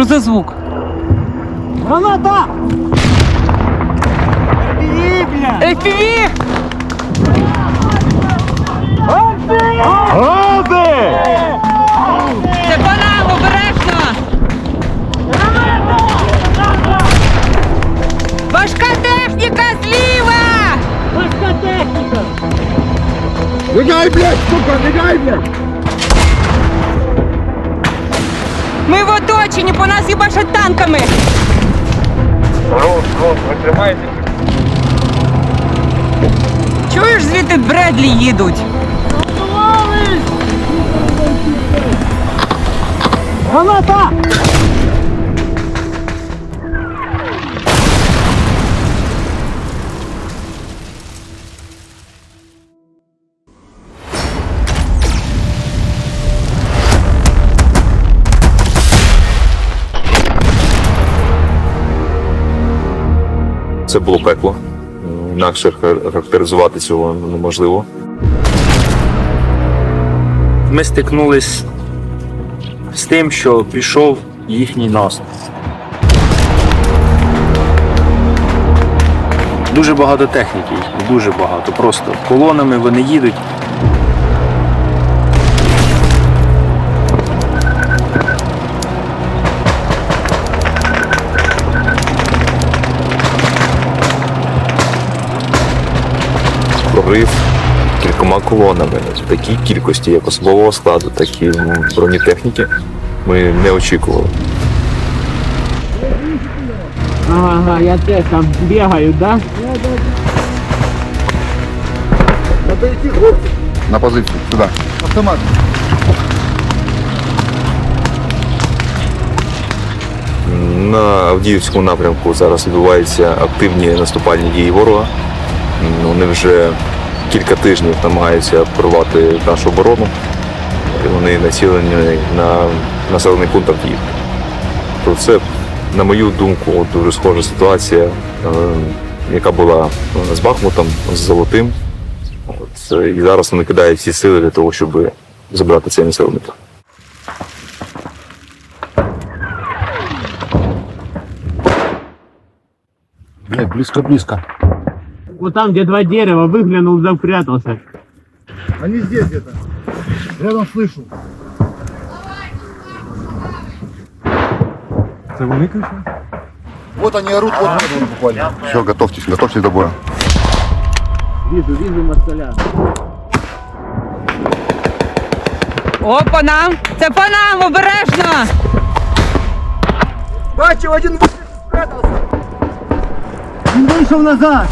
Що за звук? Граната! Бери, бля! FPV! Гази! Нам, обережно! Важка техніка зліва! Важка техніка! Легай, блядь, сука, легай, блядь! Ми в оточенні, по нас їбашать танками! Рот, рот, ви тримаєте? Чуєш, звідти Бредлі їдуть? Граната! Це було пекло. Інакше характеризувати цього неможливо. ми стикнулись з тим, що пішов їхній наступ. Дуже багато техніки, дуже багато. Просто колонами вони їдуть. Прорив кількома колонами в такій кількості як особового складу, так і бронетехніки. Ми не очікували. Ага, я теж там бегаю, да? На позицию, сюда. Автомат. На Авдіївському напрямку зараз відбуваються активні наступальні дії ворога. Вони вже кілька тижнів намагаються порвати нашу оборону. Вони націлені на населений пункт Авдіївки. То це, на мою думку, дуже схожа ситуація, е, яка була е, з Бахмутом, з Золотим. От, е, і зараз вони кидають всі сили для того, щоб забрати цей населений пункт. Блядь, близко-близко. Вот там, где два дерева, выглянул, запрятался. Они здесь где-то. Рядом слышу. Вот они орут, вот они буквально. Все, готовьтесь, готовьтесь до боя. Вижу, вижу москаля. О, по нам! Це по нам, обережно! Бачу, один спрятался. Он вышел назад.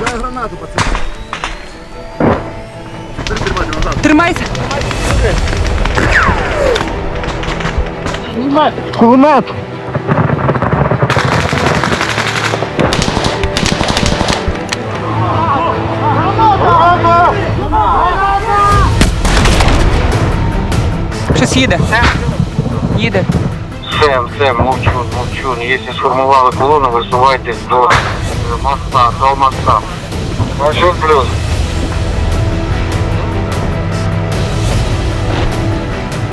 Дай гранату, пацаны. Тримайся! Кулемет. Щось їде. Їде. Все, все, мовчу, мовчу. Якщо сформували колону, висувайтесь до моста, до моста. Маршрут плюс.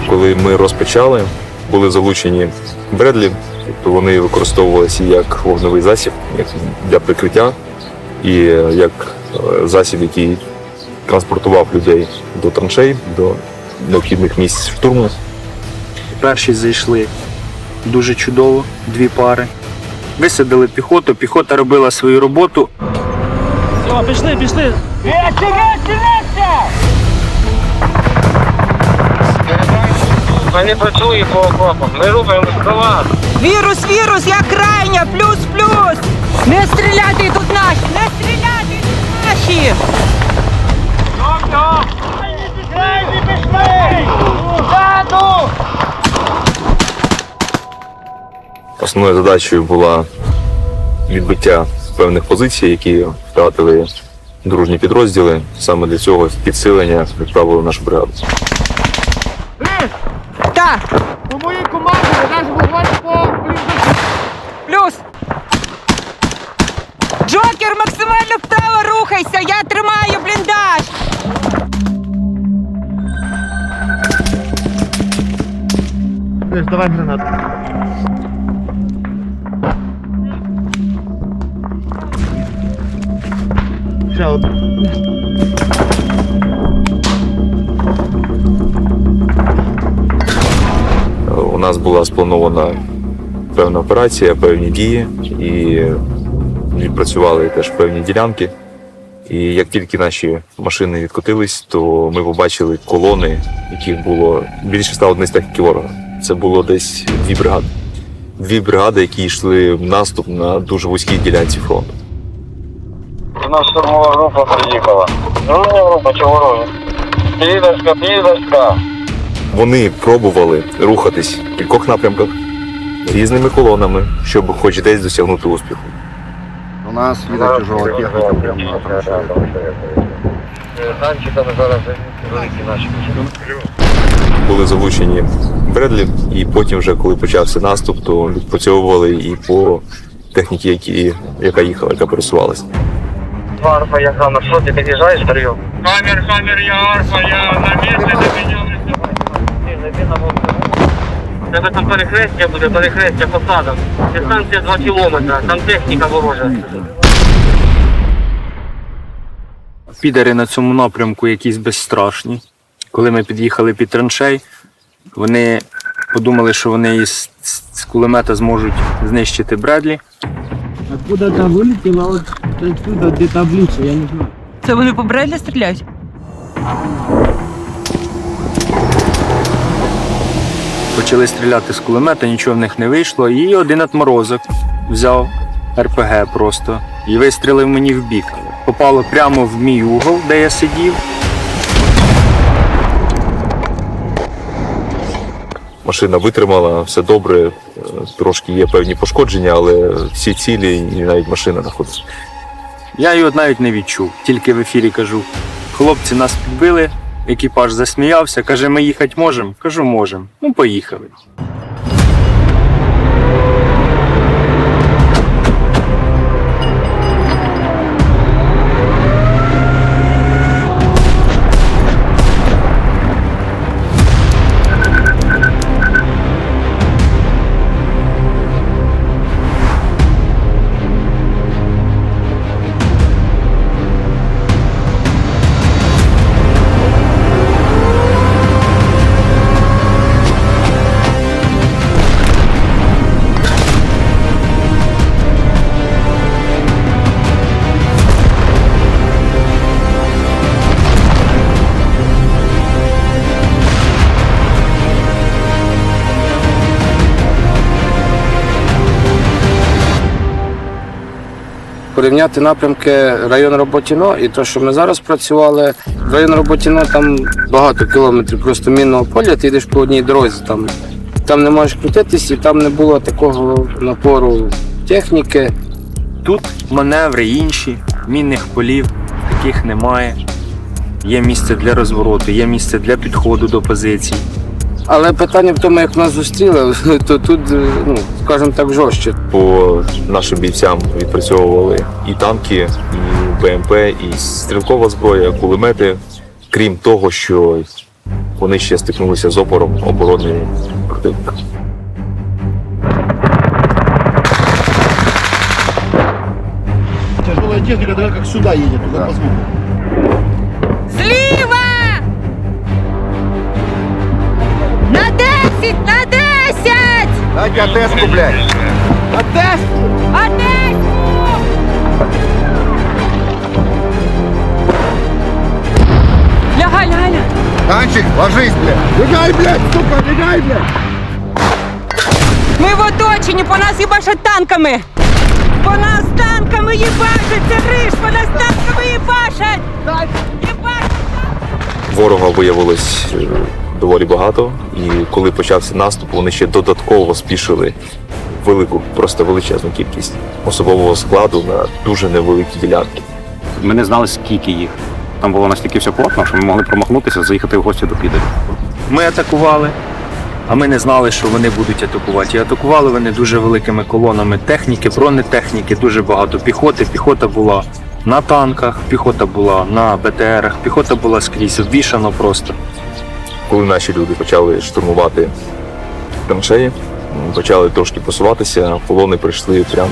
Коли ми розпочали, були залучені Бредлі, тобто вони використовувалися як вогневий засіб, як для прикриття і е, як е, засіб, який транспортував людей до траншей, до необхідних місць штурму. Перші зайшли дуже чудово, дві пари. Висадили піхоту, піхота робила свою роботу. Все, пішли, пішли. Вони працюють по окопам. Ми рухаємо склад. Вірус, вірус, я крайня, плюс, плюс! Не стріляти тут наші! Не стріляти тут наші! Основною задачею була відбиття певних позицій, які втратили дружні підрозділи. Саме для цього підсилення відправили нашу бригаду. Так, По моїй команді, наш вогонь по плюс! Джокер, максимально вправо рухайся! Я тримаю бліндаж! Давай гранату. Вот. У нас була спланована певна операція, певні дії, і відпрацювали теж певні ділянки. І як тільки наші машини відкотились, то ми побачили колони, яких було більше ста одиниць техніки ворога. Це було десь дві бригади. Дві бригади, які йшли в наступ на дуже вузькій ділянці фронту. У нас штурмова група приїхала. Штурмова група чи? Підерська, підерська. Вони пробували рухатись в кількох напрямках різними колонами, щоб хоч десь досягнути успіху. У нас видно тяжелая техника прямо на. Танчиками зараз великі наші. були залучені Бредлі, і потім, вже коли почався наступ, то відпрацьовували і по техніці, які, яка їхала, яка пересувалася. Арфа, я на що ти під'їжджаєш, прийом? Камер, камер, я Арфа, я на місці запінялися. Тебе там перехрестя буде, перехрестя посадок. Дистанція 2 кілометри, там техніка ворожа. Підери на цьому напрямку якісь безстрашні. Коли ми під'їхали під траншей, вони подумали, що вони із з кулемета зможуть знищити Бредлі. Откуда-то вылетело, вот отсюда где таблица, я не знаю. Це вони по Бредлі стріляють? Почали стріляти з кулемета, нічого в них не вийшло. І один отморозок взяв РПГ просто і вистрілив мені в бік. Попало прямо в мій угол, де я сидів. Машина витримала, все добре, трошки є певні пошкодження, але всі цілі і навіть машина знаходиться. Я його навіть не відчув. Тільки в ефірі кажу: хлопці нас підбили, екіпаж засміявся, каже, ми їхати можемо? Кажу, можемо. Ну, поїхали. Порівняти напрямки район Роботіно і те, що ми зараз працювали. Район Роботіно там багато кілометрів просто мінного поля, ти йдеш по одній дорозі. Там, там не можеш крутитись, і там не було такого напору техніки. Тут маневри інші, мінних полів таких немає. Є місце для розвороту, є місце для підходу до позицій. Але питання в тому, як нас зустріли, то тут, е, ну, скажімо так, жорстче. По нашим бійцям відпрацьовували і танки, і БМП, і стрілкова зброя, кулемети. Крім того, що вони ще стикнулися з опором оборони противника. Тяжелая техника, такая как сюда едет, туда по звуку. 10! На 10! Дайте АТС-ку, блядь. Одеську! Лягай, лягай, лягай. Танчик, ложись, блядь. Бегай, блядь, сука, бегай, блядь. Ми в оточенні, по нас їбашать танками! По нас танками їбашать! Це гриш, по нас танками їбашать! Їбашать! Ворога виявилось е, доволі багато, і коли почався наступ, вони ще додатково спішили велику, просто величезну кількість особового складу на дуже невеликі ділянки. Ми не знали, скільки їх. Там було настільки все плотно, що ми могли промахнутися, заїхати в гості до підерів. Ми атакували, а ми не знали, що вони будуть атакувати. І атакували вони дуже великими колонами техніки, бронетехніки, дуже багато піхоти. Піхота була на танках, піхота була на БТРах, піхота була скрізь, обвішано просто. Коли наші люди почали штурмувати траншеї, почали трошки просуватися, колони прийшли прямо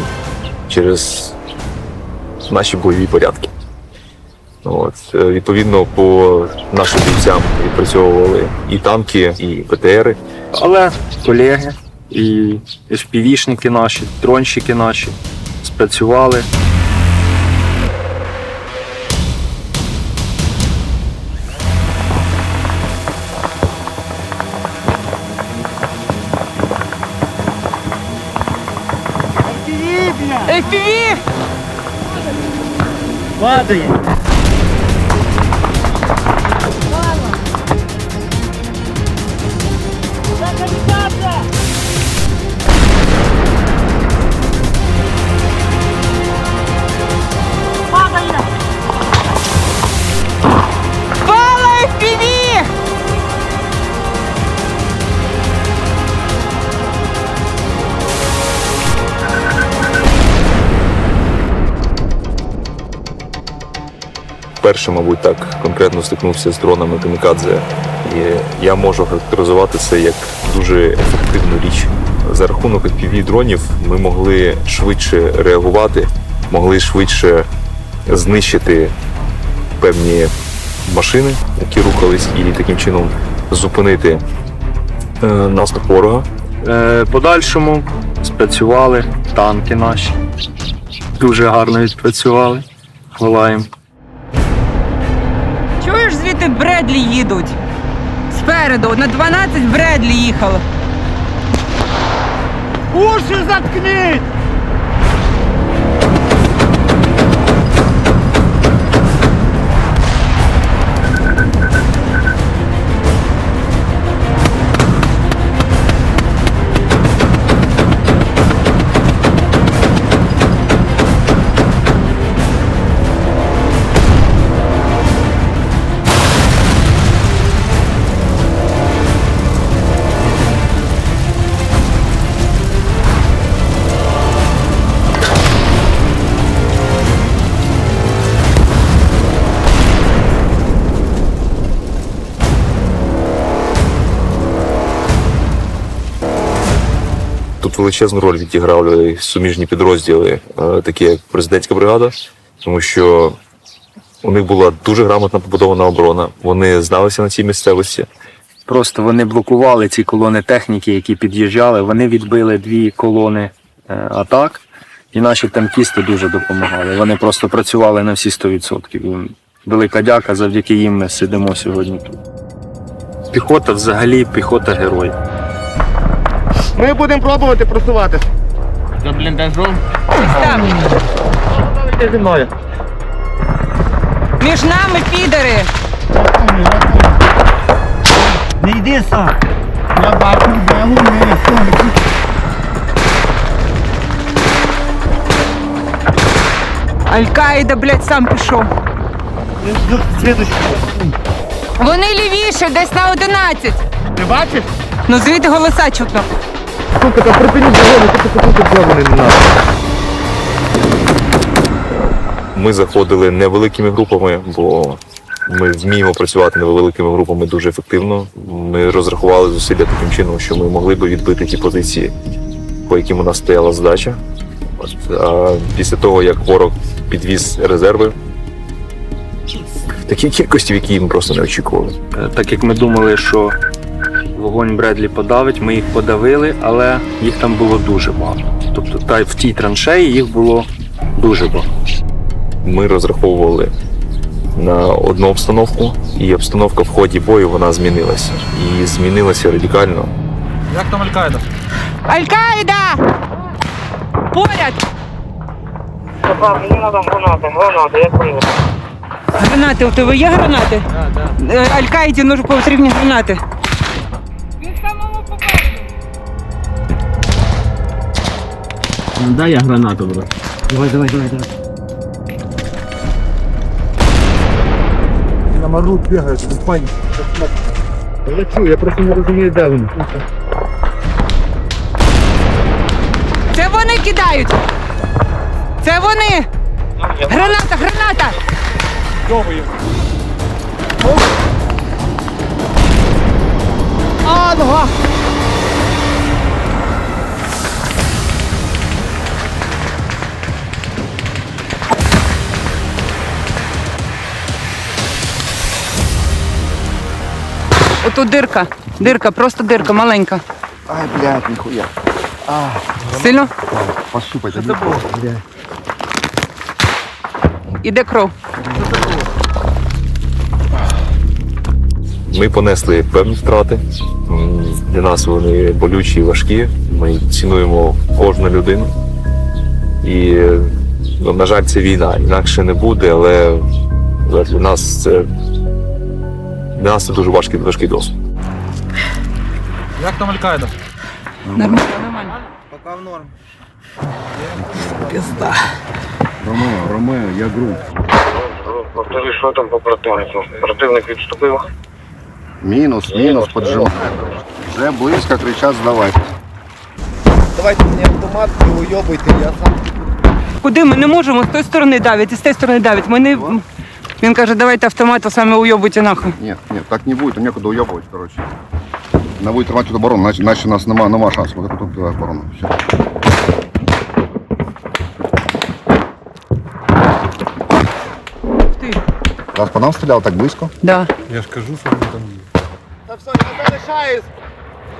через наші бойові порядки. От, е, відповідно, по нашим бійцям відпрацьовували і танки, і ПТРи. Але колеги і FPV-шники наші, дронщики наші спрацювали. ما ادري Перше, мабуть, так конкретно стикнувся з дронами Камікадзе. І я можу характеризувати це як дуже ефективну річ. За рахунок fpv дронів ми могли швидше реагувати, могли швидше знищити певні машини, які рухались, і таким чином зупинити е, наступ ворога. Е, Подальшому спрацювали танки наші. Дуже гарно відпрацювали. Хвала їм. Звідти Бредлі їдуть? Спереду, на 12 Бредлі їхало. Уши заткни! Тут величезну роль відіграли суміжні підрозділи, е, такі як президентська бригада, тому що у них була дуже грамотно побудована оборона. Вони зналися на цій місцевості. Просто вони блокували ці колони техніки, які під'їжджали. Вони відбили дві колони е, атак, і наші танкісти дуже допомагали. Вони просто працювали на всі 100%. Велика дяка, завдяки їм ми сидимо сьогодні тут. Піхота взагалі піхота герой. Ми будемо пробувати просуватись. За бліндажом. Давайте зі мною. Між нами підери. Не йди сам. Я бачу, де вони. Аль-Каїда, блядь, сам пішов. Вони лівіше, десь на 11. Ти бачиш? Ну звідти голоса чутно. Сука, та припиніть загони, ти тут де вони не надо. Ми заходили невеликими групами, бо ми вміємо працювати невеликими групами дуже ефективно. Ми розрахували зусилля таким чином, що ми могли би відбити ті позиції, по яким у нас стояла задача. От, а після того, як ворог підвіз резерви, в такій кількості, в якій ми просто не очікували. Так як ми думали, що вогонь Бредлі подавить, ми їх подавили, але їх там було дуже багато. Тобто та в тій траншеї їх було дуже багато. Ми розраховували на одну обстановку, і обстановка в ході бою вона змінилася. І змінилася радикально. Аль-Каїда! Поряд! Мені треба гранати, гранати, як у тебе є гранати? Е, Аль-Каїді потрібні гранати. Дай я гранату, брат. Давай, давай, давай, давай. На маршрут бігають, в пані. Я чую, я просто не розумію, де вони. Це вони кидають! Це вони! Граната, граната! А, нога! Отут дирка. Дирка, просто дирка, маленька. Ай, блядь, ніхуя. Сильно? Пощупайте. Іде кров. Ми понесли певні втрати. М, Для нас вони болючі і важкі. Ми цінуємо кожну людину. І, ну, на жаль, це війна. Інакше не буде, але для нас це для нас це дуже важкий, важкий досвід. Як там Аль-Каїда? Нормально, нормально. Ромео, Ромео, я грудь. Повтори, що там по противнику. Противник відступив. Мінус, мінус, поджимай. Вже близько, кричать, здавайте. Давайте мені автомат і уйобуйте, я сам. Куди ми не можемо з тої сторони давить, і з тієї сторони давить. Ми не... Він каже, давайте автомат, а самі уйобуйте нахуй. Нет, нет, так не будет, некуда уебывать, короче. Надо будет тримати тут оборону, иначе, иначе у нас нема, нема шансу. Вот тут давай оборону. Все. Ти. Раз по нам стріляв так близько. Да. Я ж кажу, що вони там Та все, я залишаюсь.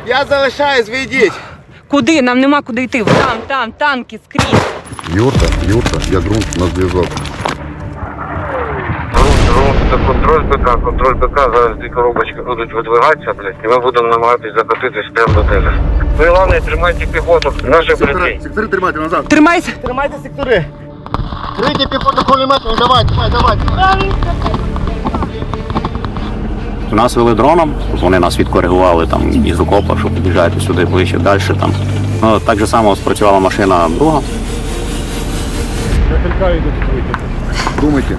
Я залишаюсь, ви йдіть. Куди? Нам нема куди йти. Там, там, танки скрізь. Юрта, Юрта, я грунт, на зв'язок. Контроль БК, контроль БК, зараз дві коробочки будуть видвигатися, блядь, і ми будемо намагатись закотитись прямо до тебе. Ви, головне, тримайте піхоту, наших братів. сектори тримайте назад. Тримайся. Тримайте сектори. Крийте піхоту кулеметами, давай, давай, давай. Нас вели дроном, вони нас відкоригували там із окопа, що під'їжджайте сюди ближче, далі там. Ну, так же само спрацювала машина друга. Думайте,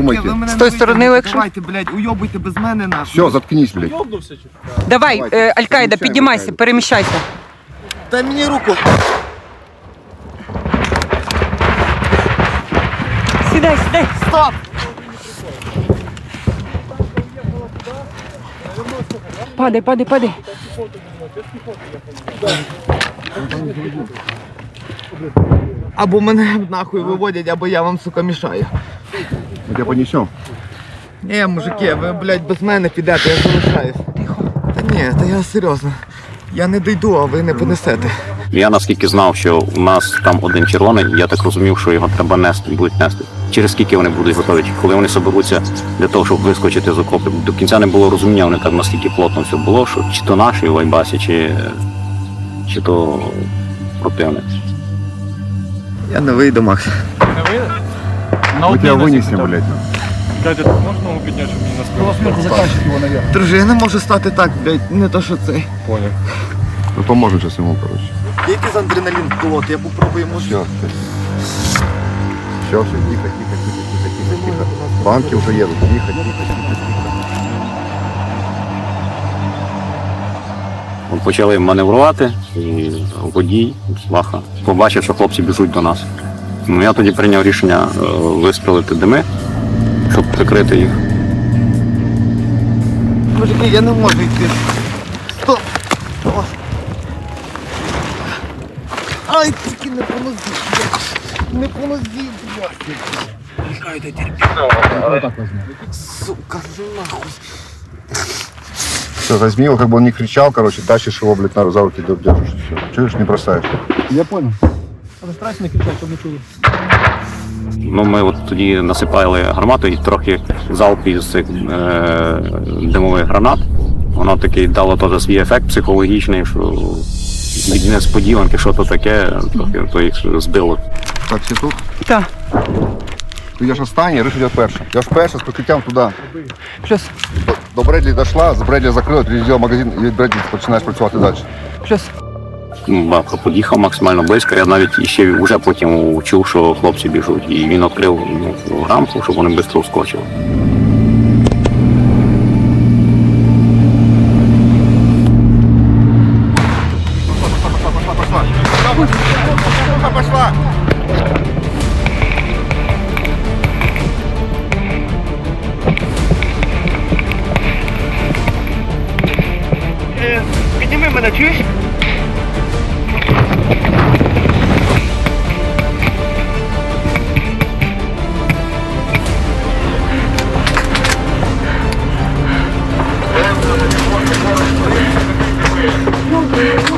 думайте. З тої сторони легше. Давайте, блядь, уйобуйте без мене нахуй. Все, заткнись, блядь. Давай, Давайте. е, Аль-Каїда, піднімайся, переміщайся. Дай мені руку. Сідай, сідай. Стоп! Падай, падай, падай. Або мене нахуй виводять, або я вам, сука, мішаю. Мы тебя понесем. Ні, мужики, ви, блядь, без мене підете, я залишаюсь. Тихо. Та ні, та я серйозно. Я не дойду, а ви не понесете. Я наскільки знав, що у нас там один червоний, я так розумів, що його треба нести, будуть нести. Через скільки вони будуть готові, коли вони соберуться для того, щоб вискочити з окопів. До кінця не було розуміння, вони так настільки плотно все було, що чи то наші в Айбасі, чи, чи то противник. Я не вийду, Макс. Мы тебя вынесем, блядь. Друже, я не можу стати так, блядь, не то що цей. Мы поможем сейчас ему, короче. Який з адреналін колот, я попробую йому. Все, все. Все, все, тихо, тихо, тихо, тихо, тихо, тихо. Банки уже едут. Тихо, тихо, тихо, тихо. От Почали маневрувати, і водій, сваха, побачив, що хлопці біжуть до нас. Ну, я тоді прийняв рішення е, вистрелити дими, щоб прикрити їх. Мужики, я не можу йти. Стоп! О. Ай, тільки не по нозі, блядь. Не по нозі, блядь. Сука, нахуй. Все, возьми его, как бы он не кричал, короче, тащишь его, блядь, на- за руки держишь. Все. Чуешь, не бросаешь. Ну, ми от тоді насипали гармату і трохи залп із цих е, димових гранат. Воно такий дало теж свій ефект психологічний, що від несподіванки, що то таке, трохи то їх збило. Так, все тут? Так, Ти йдеш останній, Риш йде перший. Я ж перший з прикриттям туди. плюс, До, Бредлі дійшла, з Бредлі закрила, ти взяв магазин і від Бредлі починаєш працювати далі. плюс. Бабка під'їхав максимально близько. Я навіть іще вже потім чув, що хлопці біжуть. І він відкрив ну, рамку, щоб вони швидко вскочили.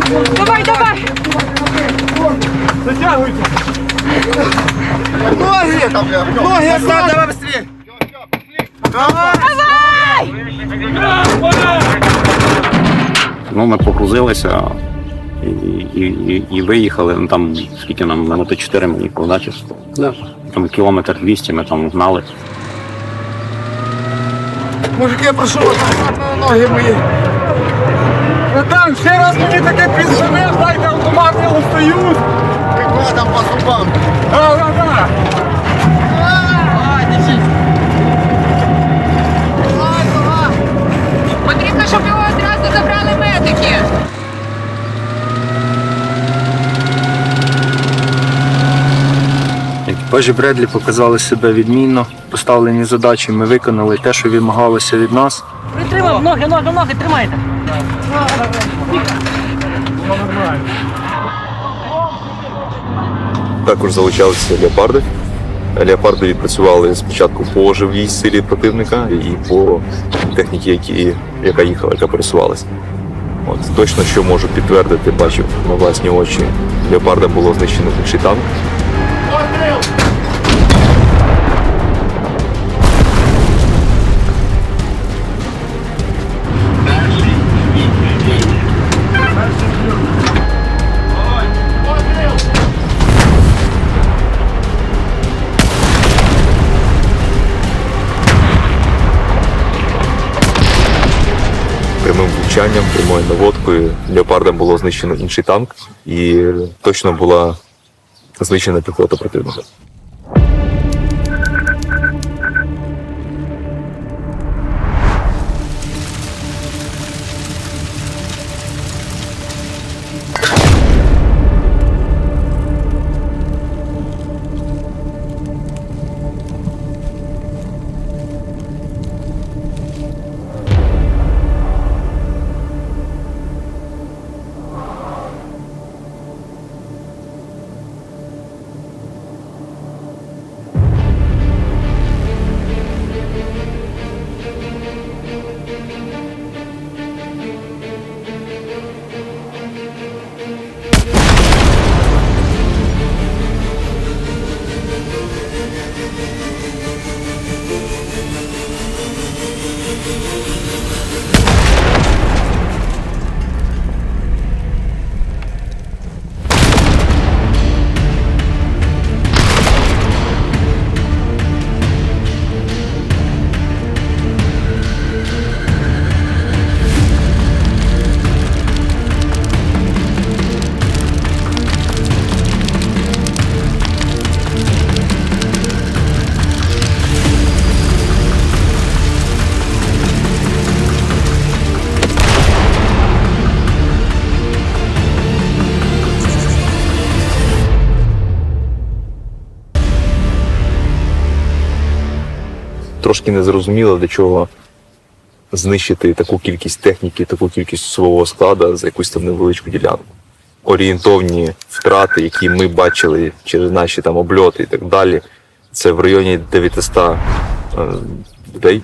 Давай, давай! Ноги! Ноги, Оксан, давай быстрее! Ну, ми погрузилися і, і, і, і виїхали. Ну, там скільки нам минути 4 ми їхали, да. Там кілометр 200 ми там гнали. Мужики, я прошу вас, на ноги мої. Братан, ще раз мені таке пізнаєш, дайте автомат, я устаю. Прикладом по зубам. Да, да, да. Потрібно, щоб його одразу забрали медики. Екіпажі Бредлі показали себе відмінно, поставлені задачі ми виконали те, що вимагалося від нас. Притримав, ноги, ноги, ноги, тримайте. Також залучалися леопарди. Леопарди відпрацювали спочатку по живій силі противника і по техніці, яка їхала, яка пересувалася. От точно що можу підтвердити, бачив на власні очі. Леопарда було знищено інший танк. Прямим влучанням, прямою наводкою леопардом було знищено інший танк, і точно була знищена піхота противника. Трошки незрозуміло, для чого знищити таку кількість техніки, таку кількість свого складу за якусь там невеличку ділянку. Орієнтовні втрати, які ми бачили через наші там обльоти і так далі, це в районі 900 е, людей.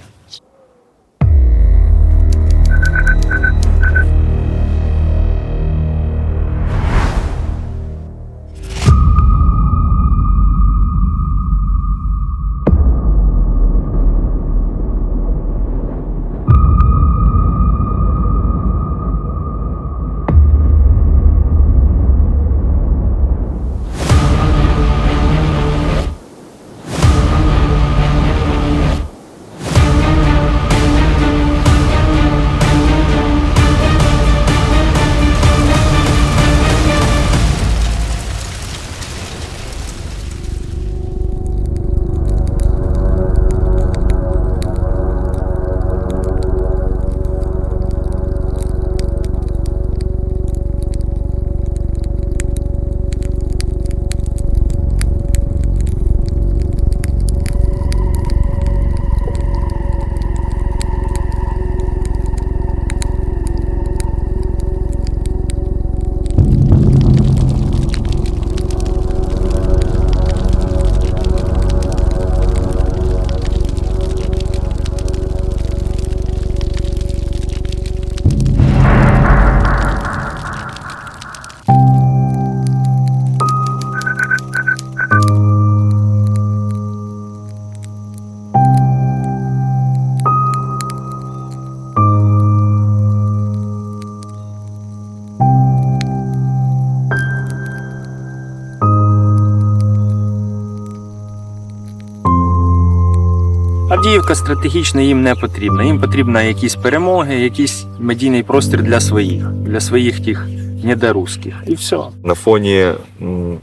Авдіївка стратегічно їм не потрібна. Їм потрібна якісь перемоги, якийсь медійний простір для своїх, для своїх тих недорусських. І все. на фоні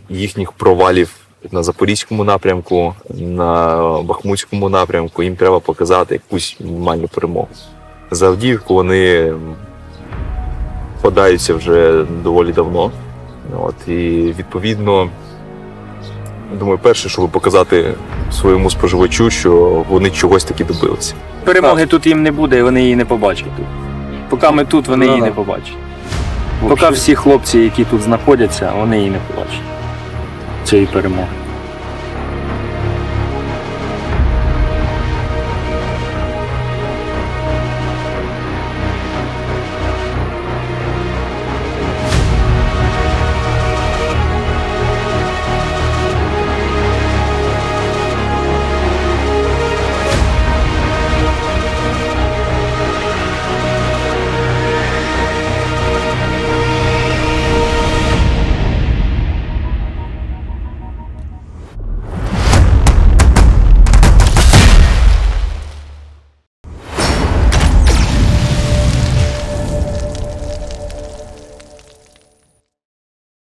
їхніх провалів на Запорізькому напрямку, на Бахмутському напрямку, їм треба показати якусь мінімальну перемогу. За Авдіївку вони подаються вже доволі давно. От, і відповідно, думаю, перше, щоб показати своєму споживачу, що вони чогось таки добилися. Перемоги тут їм не буде, і вони її не побачать тут. Поки ми тут, вони Ну, її не побачать. Поки всі хлопці, які тут знаходяться, вони її не побачать. Цієї перемоги.